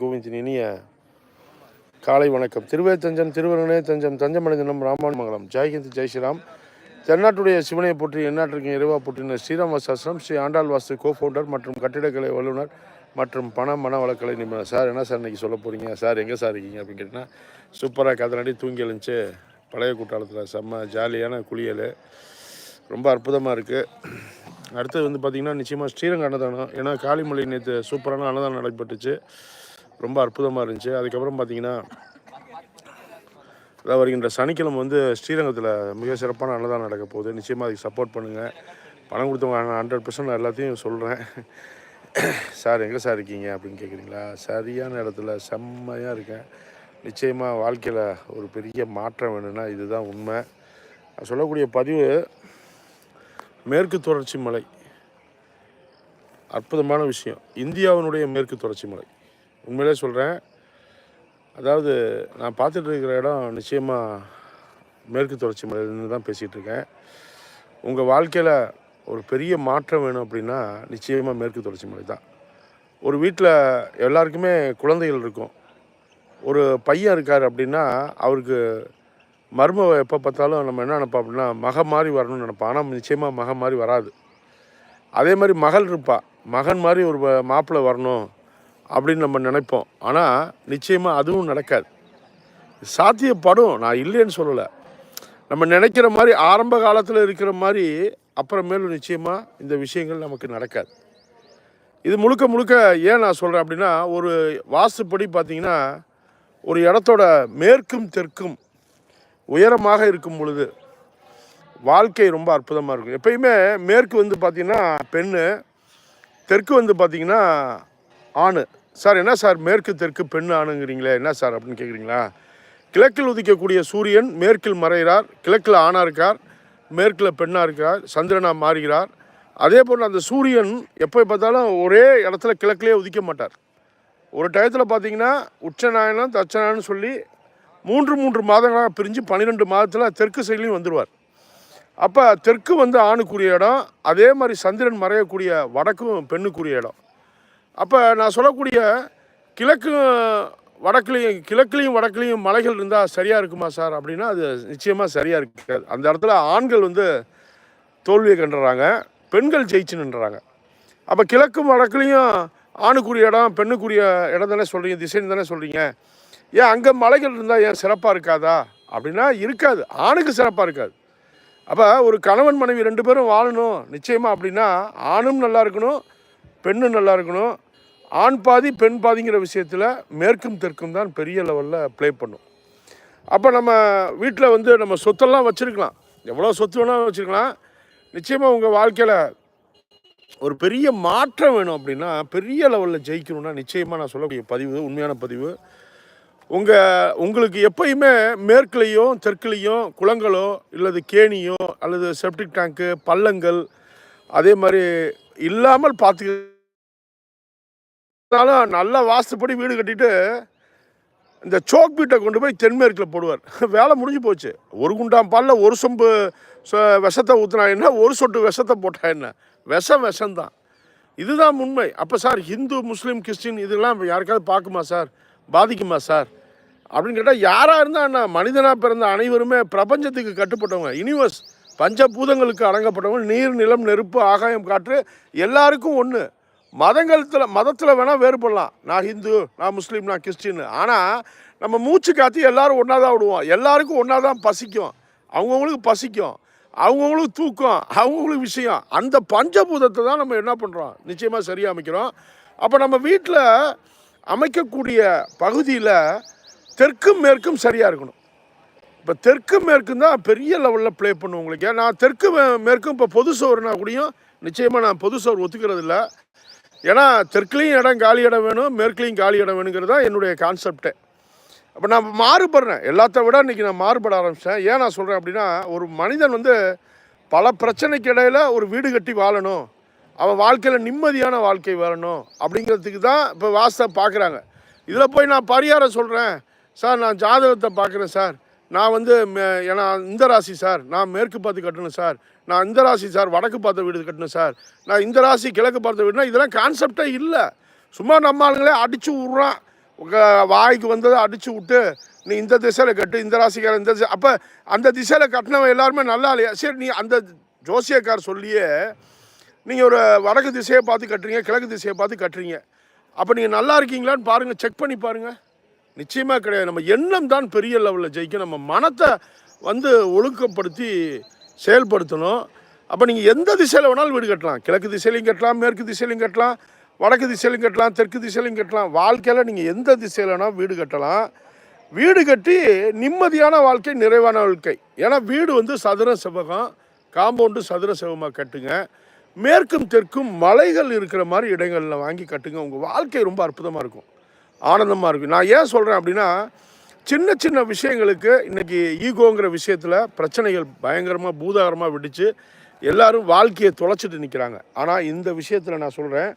கோவிந்தின் இனிய காலை வணக்கம். திருவே தஞ்சம் திருவருணே தஞ்சம் தஞ்சமடைந்தனம் ராமானுமங்கலம் ஜெய்ஹிந்த் ஜெய் ஸ்ரீராம். தென்னாட்டுடைய சிவனை போற்றி எந்நாட்டிற்கு இறைவா போற்றின ஸ்ரீராம் வாசாசிரம் ஸ்ரீ ஆண்டாள் வாஸ்து கோ ஃபவுண்டர் மற்றும் கட்டிடக்கலை வல்லுநர் மற்றும் பண மன வழக்கலை நிபுணர். சார் என்ன சார் இன்னைக்கு சொல்ல போகிறீங்க சார் எங்கே சார் இருக்கீங்க அப்படின்னு கேட்டிங்கன்னா சூப்பராக கதனாடி தூங்கி எழுந்துச்சு. பழைய குற்றாலத்தில் செம்ம ஜாலியான குளியல். ரொம்ப அற்புதமாக இருக்குது அடுத்தது வந்து பார்த்திங்கன்னா நிச்சயமாக ஸ்ரீரங்க அன்னதானம். ஏன்னா காளிமலை நேற்று சூப்பரான அன்னதானம் நடைபெற்றுச்சு. ரொம்ப அற்புதமாக இருந்துச்சு. அதுக்கப்புறம் பார்த்தீங்கன்னா அதாவது வருகின்ற சனிக்கிழமை வந்து ஸ்ரீரங்கத்தில் மிக சிறப்பான அன்னதானம் நடக்க போகுது. நிச்சயமாக அதுக்கு சப்போர்ட் பண்ணுங்கள் பணம் கொடுத்தவங்க ஹண்ட்ரட் பர்சன்ட் நான் எல்லாத்தையும் சொல்கிறேன் சார் எங்கே சார் இருக்கீங்க? அப்படின்னு கேட்குறீங்களா சரியான இடத்துல செம்மையாக இருக்கேன். நிச்சயமாக வாழ்க்கையில் ஒரு பெரிய மாற்றம் வேணும்னா இதுதான் உண்மை. நான் சொல்லக்கூடிய பதிவு மேற்கு தொடர்ச்சி மலை. அற்புதமான விஷயம். இந்தியாவினுடைய மேற்கு தொடர்ச்சி மலை. உண்மையிலே சொல்கிறேன் அதாவது நான் பார்த்துட்டு இருக்கிற இடம் நிச்சயமாக மேற்கு தொடர்ச்சி மலையிலேருந்து தான் பேசிகிட்டு இருக்கேன் உங்கள் வாழ்க்கையில் ஒரு பெரிய மாற்றம் வேணும் அப்படின்னா நிச்சயமாக மேற்கு தொடர்ச்சி மலை தான். ஒரு வீட்டில் எல்லாருக்குமே குழந்தைகள் இருக்கும். ஒரு பையன் இருக்கார் அப்படின்னா அவருக்கு மருமவை எப்போ பார்த்தாலும் நம்ம என்ன நினைப்போம் அப்படின்னா மக மாதிரி வரணும்னு நினப்போம். ஆனால் நிச்சயமாக மக மாதிரி வராது. அதே மாதிரி மகள் இருப்பாள் மகன் மாதிரி ஒரு வ- மாப்பிள்ளை வரணும். அப்படின்னு நம்ம நினைப்போம். ஆனால் நிச்சயமாக அதுவும் நடக்காது. சாத்தியப்படும். நான் இல்லைன்னு சொல்லலை. நம்ம நினைக்கிற மாதிரி ஆரம்ப காலத்தில் இருக்கிற மாதிரி அப்புறமேலும் நிச்சயமாக இந்த விஷயங்கள் நமக்கு நடக்காது. இது முழுக்க முழுக்க ஏன் நான் சொல்கிறேன் அப்படின்னா ஒரு வாஸ்துப்படி பார்த்தீங்கன்னா ஒரு இடத்தோட மேற்கும் தெற்கும் உயரமாக இருக்கும் பொழுது வாழ்க்கை ரொம்ப அற்புதமாக இருக்கும். எப்பயுமே மேற்கு வந்து பார்த்திங்கன்னா பெண்ணு தெற்கு வந்து பார்த்திங்கன்னா ஆண். சார் என்ன சார் மேற்கு தெற்கு பெண் ஆணுங்கிறீங்களே என்ன சார் அப்படின்னு கேட்குறீங்களா கிழக்கில் உதிக்கக்கூடிய சூரியன் மேற்கில் மறைகிறார் கிழக்கில் ஆணாக இருக்கார் மேற்கில் பெண்ணாக இருக்கார் சந்திரனாக மாறுகிறார். அதே போல் அந்த சூரியன் எப்போ பார்த்தாலும் ஒரே இடத்துல கிழக்கிலே உதிக்க மாட்டார். ஒரு டயத்தில் பார்த்தீங்கன்னா உச்சநாயனம் தச்சநாயனம் சொல்லி மூன்று மூன்று மாதங்களாக பிரிஞ்சு பன்னிரெண்டு மாதத்தில் தெற்கு சைட்லையும் வந்துடுவார் அப்போ தெற்கு வந்து ஆணுக்குரிய இடம் அதே மாதிரி சந்திரன் மறையக்கூடிய வடக்கும் பெண்ணுக்குரிய இடம். அப்போ நான் சொல்லக்கூடிய கிழக்கும் வடக்குலையும் கிழக்குலையும் வடக்குலையும் மலைகள் இருந்தால் சரியாக இருக்குமா சார்? அப்படின்னா அது நிச்சயமாக சரியாக இருக்காது. அந்த இடத்துல ஆண்கள் வந்து தோல்வியை கண்டுறாங்க பெண்கள் ஜெயிச்சு நின்றாங்க. அப்போ கிழக்கும் வடக்குலையும் ஆணுக்குரிய இடம் பெண்ணுக்குரிய இடம் தானே சொல்கிறீங்க திசைன்னு தானே சொல்கிறீங்க ஏன் அங்கே மலைகள் இருந்தால் ஏன் சிறப்பாக இருக்காதா? அப்படின்னா இருக்காது. ஆணுக்கு சிறப்பாக இருக்காது. அப்போ ஒரு கணவன் மனைவி ரெண்டு பேரும் வாழணும் நிச்சயமாக அப்படின்னா ஆணும் நல்லா இருக்கணும் பெண்ணும் நல்லா இருக்கணும். ஆண் பாதி பெண் பாதிங்கிற விஷயத்தில் மேற்கும் தெற்கும் தான் பெரிய லெவலில் ப்ளே பண்ணும். அப்போ நம்ம வீட்டில் வந்து நம்ம சொத்தெல்லாம் வச்சுருக்கலாம். எவ்வளோ சொத்து வேணாலும் வச்சுருக்கலாம். நிச்சயமாக உங்கள் வாழ்க்கையில் ஒரு பெரிய மாற்றம் வேணும் அப்படின்னா பெரிய லெவலில் ஜெயிக்கணும்னா நிச்சயமாக நான் சொல்லக்கூடிய பதிவு உண்மையான பதிவு. உங்கள் உங்களுக்கு எப்பயுமே மேற்குலேயும் தெற்குலேயும் குளங்களோ இல்லது கேணியோ அல்லது செப்டிக் டேங்க்கு பள்ளங்கள் அதே மாதிரி இல்லாமல் பார்த்து நல்லா வாஸ்துப்படி வீடு கட்டிட்டு இந்த சோக் பீட்டை கொண்டு போய் தென்மேற்கில் போடுவார். வேலை முடிஞ்சு போச்சு. ஒரு குண்டாம் பாலில் ஒரு சொம்பு சொ- விஷத்தை ஊற்றினா என்ன? ஒரு சொட்டு விஷத்தை போட்டா என்ன? விஷம் விஷம்தான். இதுதான் உண்மை. அப்போ சார் ஹிந்து முஸ்லீம் கிறிஸ்டின் இதெல்லாம் யாருக்காவது பார்க்குமா சார்? பாதிக்குமா சார்? அப்படின்னு கேட்டால் யாராக இருந்தால் என்ன? மனிதனாக பிறந்த அனைவருமே பிரபஞ்சத்துக்கு கட்டுப்பட்டவங்க. யூனிவர்ஸ் பஞ்சபூதங்களுக்கு அடங்கப்பட்டவங்க நீர் நிலம் நெருப்பு ஆகாயம் காற்று எல்லாருக்கும் ஒன்று மதங்களத்தில் மதத்தில் வேணால் வேறுபடலாம். நான் ஹிந்து நான் முஸ்லீம் நான் கிறிஸ்டின் ஆனால் நம்ம மூச்சு காற்றி எல்லோரும் ஒன்றா தான் விடுவோம் எல்லாருக்கும் ஒன்றா தான் பசிக்கும். அவங்கவுங்களுக்கு பசிக்கும். அவங்கவுங்களுக்கு தூக்கம். அவங்கவுங்களுக்கு விஷயம். அந்த பஞ்சபூதத்தை தான் நம்ம என்ன பண்ணுறோம் நிச்சயமாக சரியாக அமைக்கிறோம். அப்போ நம்ம வீட்டில் அமைக்கக்கூடிய பகுதியில் தெற்கும் மேற்கும் சரியாக இருக்கணும். இப்போ தெற்கு மேற்கும் தான் பெரிய லெவலில் ப்ளே பண்ணும் உங்களுக்கு. நான் தெற்கு மேற்கும் இப்போ பொது சோறுனா கூடயும் நிச்சயமாக நான் பொது சோறு ஒத்துக்கிறது இல்லை. ஏன்னா தெற்குலேயும் இடம் காலி இடம் வேணும் மேற்குலேயும் காலி இடம் வேணுங்கிறது தான் என்னுடைய கான்செப்டே அப்போ நான் மாறுபடுறேன். எல்லாத்த விட இன்றைக்கி நான் மாறுபட ஆரம்பித்தேன் ஏன் நான் சொல்கிறேன் அப்படின்னா ஒரு மனிதன் வந்து பல பிரச்சனைக்கு இடையில் ஒரு வீடு கட்டி வாழணும். அவன் வாழ்க்கையில் நிம்மதியான வாழ்க்கை வாழணும் அப்படிங்கிறதுக்கு தான் இப்போ வாஸ்தை பார்க்குறாங்க இதில் போய் நான் பரிகாரம் சொல்கிறேன் சார் நான் ஜாதகத்தை பார்க்குறேன் சார். நான் வந்து மே- ஏன்னா இந்த ராசி சார் நான் மேற்கு பார்த்து கட்டணும் சார். நான் இந்த ராசி சார் வடக்கு பார்த்த வீடு கட்டணும் சார். நான் இந்த ராசி கிழக்கு பார்த்த வீடுனா இதெல்லாம் கான்செப்டே இல்லை. சும்மா நம்ம ஆளுங்களே அடித்து விட்றான் வாய்க்கு வந்ததை அடித்து விட்டு நீ இந்த திசையில் கட்டு இந்த ராசிக்கார இந்த திசை அப்போ அந்த திசையில் கட்டினவன் எல்லாருமே நல்லா இல்லையா? சரி நீ அந்த ஜோசியக்கார் சொல்லியே நீங்கள் ஒரு வடக்கு திசையை பார்த்து கட்டுறீங்க கிழக்கு திசையை பார்த்து கட்டுறீங்க. அப்போ நீங்கள் நல்லா இருக்கீங்களான்னு பாருங்கள் செக் பண்ணி பாருங்கள் நிச்சயமாக கிடையாது. நம்ம எண்ணம் தான் பெரிய லெவலில் ஜெயிக்கும். நம்ம மனத்தை வந்து ஒழுக்கப்படுத்தி செயல்படுத்தணும். அப்போ நீங்கள் எந்த திசையில் வேணாலும் வீடு கட்டலாம். கிழக்கு திசையிலையும் கட்டலாம் மேற்கு திசையிலையும் கட்டலாம் வடக்கு திசையிலையும் கட்டலாம் தெற்கு திசையிலையும் கட்டலாம். வாழ்க்கையில் நீங்கள் எந்த திசையில் வேணால் வீடு கட்டலாம். வீடு கட்டி நிம்மதியான வாழ்க்கை நிறைவான வாழ்க்கை. ஏன்னா வீடு வந்து சதுர செவ்வகம் காம்பவுண்டு சதுர செவமாக கட்டுங்க. மேற்கும் தெற்கும் மலைகள் இருக்கிற மாதிரி இடங்களில் வாங்கி கட்டுங்க. உங்கள் வாழ்க்கை ரொம்ப அற்புதமாக இருக்கும். ஆனந்தமாக இருக்கும் நான் ஏன் சொல்கிறேன் அப்படின்னா சின்ன சின்ன விஷயங்களுக்கு இன்றைக்கி ஈகோங்கிற விஷயத்தில் பிரச்சனைகள் பயங்கரமாக பூதாகரமாக விடிச்சு எல்லாரும் வாழ்க்கையை தொலைச்சிட்டு நிற்கிறாங்க ஆனால் இந்த விஷயத்தில் நான் சொல்கிறேன்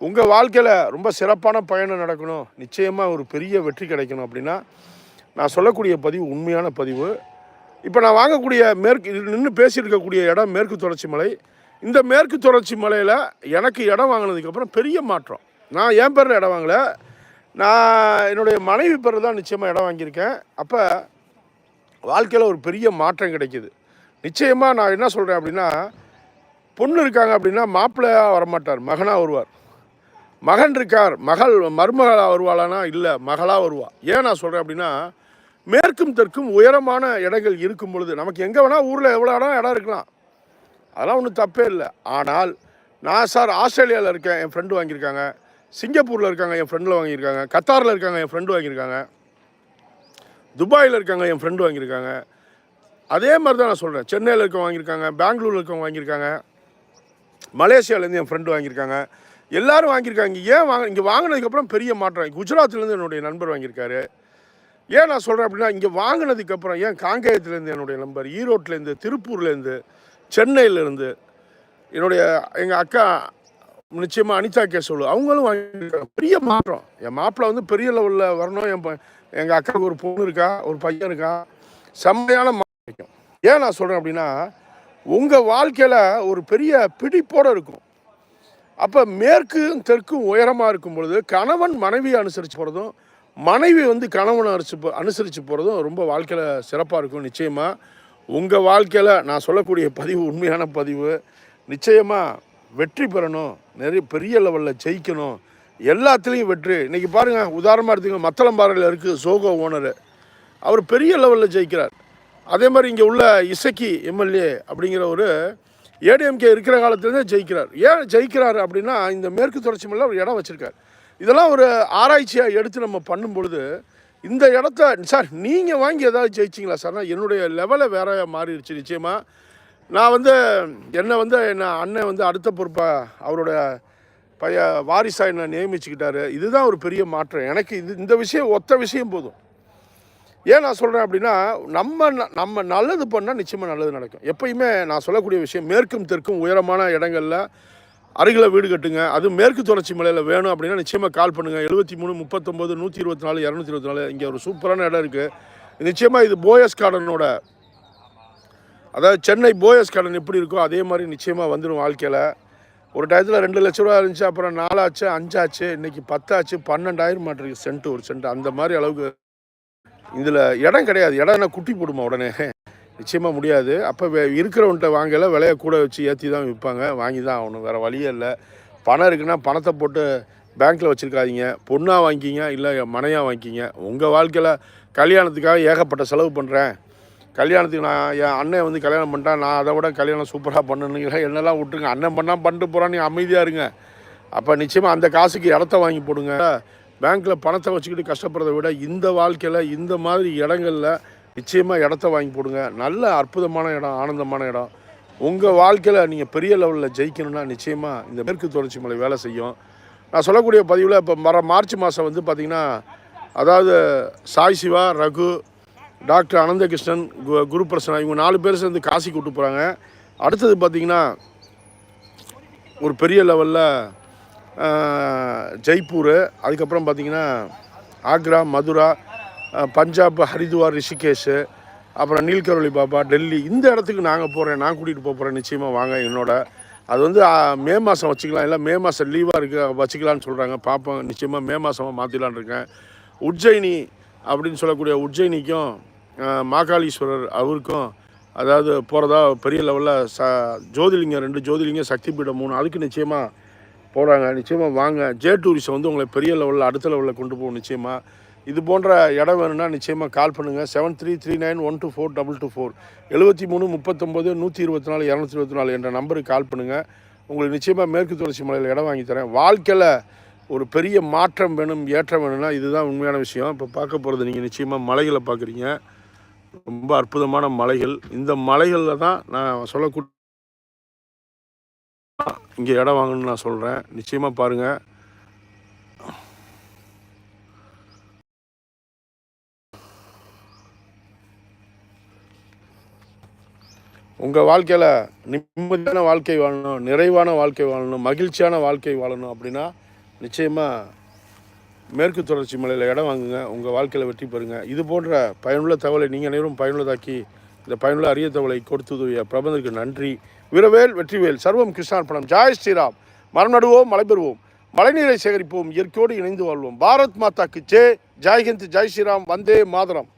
உங்கள் வாழ்க்கையில் ரொம்ப சிறப்பான பயணம் நடக்கணும் நிச்சயமாக ஒரு பெரிய வெற்றி கிடைக்கணும் அப்படின்னா நான் சொல்லக்கூடிய பதிவு உண்மையான பதிவு. இப்போ நான் வாங்கக்கூடிய மேற்கு நின்று பேசியிருக்கக்கூடிய இடம் மேற்கு தொடர்ச்சி மலை. இந்த மேற்கு தொடர்ச்சி மலையில் எனக்கு இடம் வாங்கினதுக்கப்புறம் பெரிய மாற்றம். நான் என் பேரில் இடம் வாங்கலை? நான் என்னுடைய மனைவி பேர் தான் நிச்சயமாக இடம் வாங்கியிருக்கேன். அப்போ வாழ்க்கையில் ஒரு பெரிய மாற்றம் கிடைக்கிது. நிச்சயமாக நான் என்ன சொல்கிறேன் அப்படின்னா பொண்ணு இருக்காங்க அப்படின்னா மாப்பிள்ளையாக வரமாட்டார் மகனாக வருவார். மகன் இருக்கார் மகள் மருமகளாக வருவாளானா? இல்லை மகளாக வருவா. ஏன் நான் சொல்கிறேன் அப்படின்னா மேற்கும் தெற்கும் உயரமான இடங்கள் இருக்கும் பொழுது நமக்கு எங்கே வேணால் ஊரில் எவ்வளோ இடம் இடம் இருக்கலாம். அதெல்லாம் ஒன்றும் தப்பே இல்லை. ஆனால் நான் சார் ஆஸ்திரேலியாவில் இருக்கேன் என் ஃப்ரெண்டு வாங்கியிருக்காங்க. சிங்கப்பூரில் இருக்காங்க என் ஃப்ரெண்டில் வாங்கியிருக்காங்க. கத்தாரில் இருக்காங்க என் ஃப்ரெண்டு வாங்கியிருக்காங்க. துபாயில் இருக்காங்க என் ஃப்ரெண்டு வாங்கியிருக்காங்க. அதே மாதிரி தான் நான் சொல்கிறேன் சென்னையில் இருக்க வாங்கியிருக்காங்க பெங்களூரில் இருக்கவங்க வாங்கியிருக்காங்க. மலேசியாவிலேருந்து என் ஃப்ரெண்டு வாங்கியிருக்காங்க. எல்லோரும் வாங்கியிருக்காங்க. ஏன் வாங்க இங்கே வாங்கினதுக்கப்புறம் பெரிய மாற்றம். குஜராத்லேருந்து என்னுடைய நண்பர் வாங்கியிருக்காரு. ஏன் நான் சொல்கிறேன் அப்படின்னா இங்கே வாங்கினதுக்கப்புறம் ஏன் காங்கேயத்துலேருந்து என்னுடைய நண்பர் ஈரோட்லேருந்து திருப்பூர்லேருந்து சென்னையிலேருந்து என்னுடைய எங்கள் அக்கா நிச்சயமாக அனிதா கேசவலு அவங்களும் வாங்கியிருக்காங்க. பெரிய மாற்றம். என் மாப்பிள்ளை வந்து பெரிய லெவலில் வரணும். என் ப- எங்கள் அக்காவுக்கு ஒரு பொண்ணு இருக்கா? ஒரு பையன் இருக்கா? செம்மையான மாற்றம். ஏன் நான் சொல்கிறேன் அப்படின்னா உங்கள் வாழ்க்கையில் ஒரு பெரிய பிடிப்போடு இருக்கும். அப்போ மேற்கும் தெற்கும் உயரமாக இருக்கும் பொழுது கணவன் மனைவியை அனுசரித்து போகிறதும் மனைவி வந்து கணவனை அனுசரிச்சு அனுசரித்து போகிறதும் ரொம்ப வாழ்க்கையில் சிறப்பாக இருக்கும் நிச்சயமாக உங்கள் வாழ்க்கையில் நான் சொல்லக்கூடிய பதிவு உண்மையான பதிவு. நிச்சயமாக வெற்றி பெறணும். நிறைய பெரிய லெவலில் ஜெயிக்கணும். எல்லாத்துலேயும் வெற்றி. இன்றைக்கி பாருங்கள் உதாரணமாக எடுத்துங்க மத்தளம்பாறையில் இருக்குது சோகோ ஓனரு. அவர் பெரிய லெவலில் ஜெயிக்கிறார். அதே மாதிரி இங்கே உள்ள இசக்கி எம்எல்ஏ அப்படிங்கிற ஒரு ஏடிஎம்கே இருக்கிற காலத்துலேருந்தே ஜெயிக்கிறார். ஏன் ஜெயிக்கிறார் அப்படின்னா இந்த மேற்கு தொடர்ச்சி மலையில் ஒரு இடம் வச்சுருக்கார். இதெல்லாம் ஒரு ஆராய்ச்சியாக எடுத்து நம்ம பண்ணும் பொழுது இந்த இடத்த சார் நீங்கள் வாங்கி ஏதாவது ஜெயிச்சிங்களா? சார் என்னுடைய லெவலை வேற மாறிடுச்சு. நிச்சயமாக நான் வந்து என்னை வந்து என்ன அண்ணன் வந்து அடுத்த பொறுப்பாக அவரோட பைய வாரிசாக என்னை நியமிச்சுக்கிட்டாரு. இதுதான் ஒரு பெரிய மாற்றம். எனக்கு இது இந்த விஷயம் ஒத்த விஷயம் போதும். ஏன் நான் சொல்கிறேன் அப்படின்னா நம்ம நம்ம நல்லது பண்ணால் நிச்சயமாக நல்லது நடக்கும். எப்பயுமே நான் சொல்லக்கூடிய விஷயம் மேற்கும் தெற்கும் உயரமான இடங்களில் அருகில் வீடு கட்டுங்க. அது மேற்கு தொடர்ச்சி மலையில் வேணும் அப்படின்னா நிச்சயமாக கால் பண்ணுங்கள் எழுபத்தி மூணு முப்பத்தொம்போது நூற்றி இருபத்தி நாலு இரநூத்தி இருபத்தி நாலு இங்கே ஒரு சூப்பரான இடம் இருக்குது நிச்சயமாக இது போயஸ் கார்டனோட அதாவது சென்னை போயஸ் கடன் எப்படி இருக்கோ அதே மாதிரி நிச்சயமாக வந்துடும் வாழ்க்கையில். ஒரு டயத்தில் ரெண்டு லட்ச ரூபா இருந்துச்சு அப்புறம் நாலாச்சு அஞ்சாச்சு இன்னைக்கு பத்தாச்சு பன்னெண்டாயிரம் மாட்டிருக்கு சென்ட் ஒரு சென்ட் அந்த மாதிரி அளவுக்கு இதில் இடம் கிடையாது. இடம் என்ன குட்டி போடுமா உடனே? நிச்சயமாக முடியாது. அப்போ இருக்கிறவன்ட்ட வாங்கல விலையை கூட வச்சு ஏற்றி தான் விற்பாங்க வாங்கி தான் ஆகணும். வேறு வழியே இல்லை. பணம் இருக்குன்னா பணத்தை போட்டு பேங்க்கில் வச்சுருக்காதீங்க. பொண்ணாக வாங்கிக்கிங்க இல்லை மனையாக வாங்கிக்கிங்க. உங்கள் வாழ்க்கையில் கல்யாணத்துக்காக ஏகப்பட்ட செலவு பண்ணுறேன் கல்யாணத்துக்கு நான் என் அண்ணன் வந்து கல்யாணம் பண்ணிட்டான் நான் அதை விட கல்யாணம் சூப்பராக பண்ணணுங்கிற என்னெல்லாம் விட்டுருங்க. அண்ணன் பண்ணால் பண்ணிட்டு போகிறான் நீ அமைதியாக இருங்க. அப்போ நிச்சயமாக அந்த காசுக்கு இடத்த வாங்கி போடுங்க. பேங்க்கில் பணத்தை வச்சுக்கிட்டு கஷ்டப்படுறதை விட இந்த வாழ்க்கையில் இந்த மாதிரி இடங்களில் நிச்சயமாக இடத்த வாங்கி போடுங்க. நல்ல அற்புதமான இடம் ஆனந்தமான இடம். உங்கள் வாழ்க்கையில் நீங்கள் பெரிய லெவலில் ஜெயிக்கணும்னா நிச்சயமாக இந்த மேற்கு தொடர்ச்சி மலை வேலை செய்யும். நான் சொல்லக்கூடிய பதிவில் இப்போ மர மார்ச் மாதம் வந்து பார்த்திங்கன்னா அதாவது சாய் சிவா ரகு டாக்டர் அனந்தகிருஷ்ணன் கு குரு இவங்க நாலு பேர் சேர்ந்து காசி கூட்டு போகிறாங்க அடுத்தது பார்த்திங்கன்னா ஒரு பெரிய லெவலில் ஜெய்ப்பூர் அதுக்கப்புறம் பார்த்திங்கன்னா ஆக்ரா மதுரா பஞ்சாப் ஹரித்வார் ரிஷிகேஷ் அப்புறம் நீல்கரோலி பாபா டெல்லி இந்த இடத்துக்கு நாங்கள் போகிறேன் நான் கூட்டிகிட்டு போகிறேன் நிச்சயமாக வாங்க என்னோட. அது வந்து மே மாதம் வச்சுக்கலாம் இல்லை மே மாதம் லீவாக இருக்குது வச்சுக்கலான்னு சொல்கிறாங்க பார்ப்போம் நிச்சயமாக மே மாதமாக மாற்றிலான்னு இருக்கேன். உஜ்ஜயினி அப்படின்னு சொல்லக்கூடிய உஜ்ஜயினிக்கும் மாகாளீஸ்வரர் அவருக்கும் அதாவது போகிறதா பெரிய லெவலில் ச ஜோதிலிங்கம் ரெண்டு ஜோதிலிங்கம் சக்தி பீடம் மூணு அதுக்கு நிச்சயமாக போகிறாங்க நிச்சயமாக வாங்க. ஜே டூரிஸம் வந்து உங்களை பெரிய லெவலில் அடுத்த லெவலில் கொண்டு போகும் நிச்சயமாக இது போன்ற இடம் வேணும்னா நிச்சயமாக கால் பண்ணுங்கள் seven three three nine one two four double two four எழுபத்தி மூணு முப்பத்தொம்போது நூற்றி இருபத்தி நாலு இரநூத்தி இருபத்தி நாலு என்ற நம்பருக்கு கால் பண்ணுங்கள் உங்களுக்கு நிச்சயமாக மேற்கு தொடர்ச்சி மலையில் இடம் வாங்கி தரேன். வாழ்க்கையில் ஒரு பெரிய மாற்றம் வேணும் ஏற்றம் வேணும்னா இதுதான் உண்மையான விஷயம். இப்போ பார்க்க போகிறது நீங்கள் நிச்சயமாக மலைகளை பார்க்குறீங்க. ரொம்ப அற்புதமான மலைகள். இந்த மலைகளில் தான் நான் சொல்லக்கூடிய இங்கே இடம் வாங்கணும்னு நான் சொல்கிறேன் நிச்சயமாக பாருங்கள் உங்கள் வாழ்க்கையில் நிம்மதியான வாழ்க்கை வாழணும் நிறைவான வாழ்க்கை வாழணும் மகிழ்ச்சியான வாழ்க்கை வாழணும் அப்படின்னா நிச்சயமாக மேற்கு தொடர்ச்சி மலையில் இடம் வாங்குங்க உங்கள் வாழ்க்கையில் வெற்றி பெறுங்க. இது போன்ற பயனுள்ள தகவலை நீங்கள் அனைவரும் பயனுள்ளதாக்கி இந்த பயனுள்ள அரிய தகவலை கொடுத்துதவிய பிரபந்தருக்கு நன்றி. வீரவேல் வெற்றிவேல் சர்வம் கிருஷ்ணார்ப்பணம் ஜாய் ஸ்ரீராம். மரம் நடுவோம் மழை பெறுவோம். மழைநீரை சேகரிப்போம் இயற்கையோடு இணைந்து வாழ்வோம். பாரத் மாதாக்கு ஜே. ஜாய்ஹிந்த் ஜெய் ஸ்ரீராம். வந்தே மாதரம்.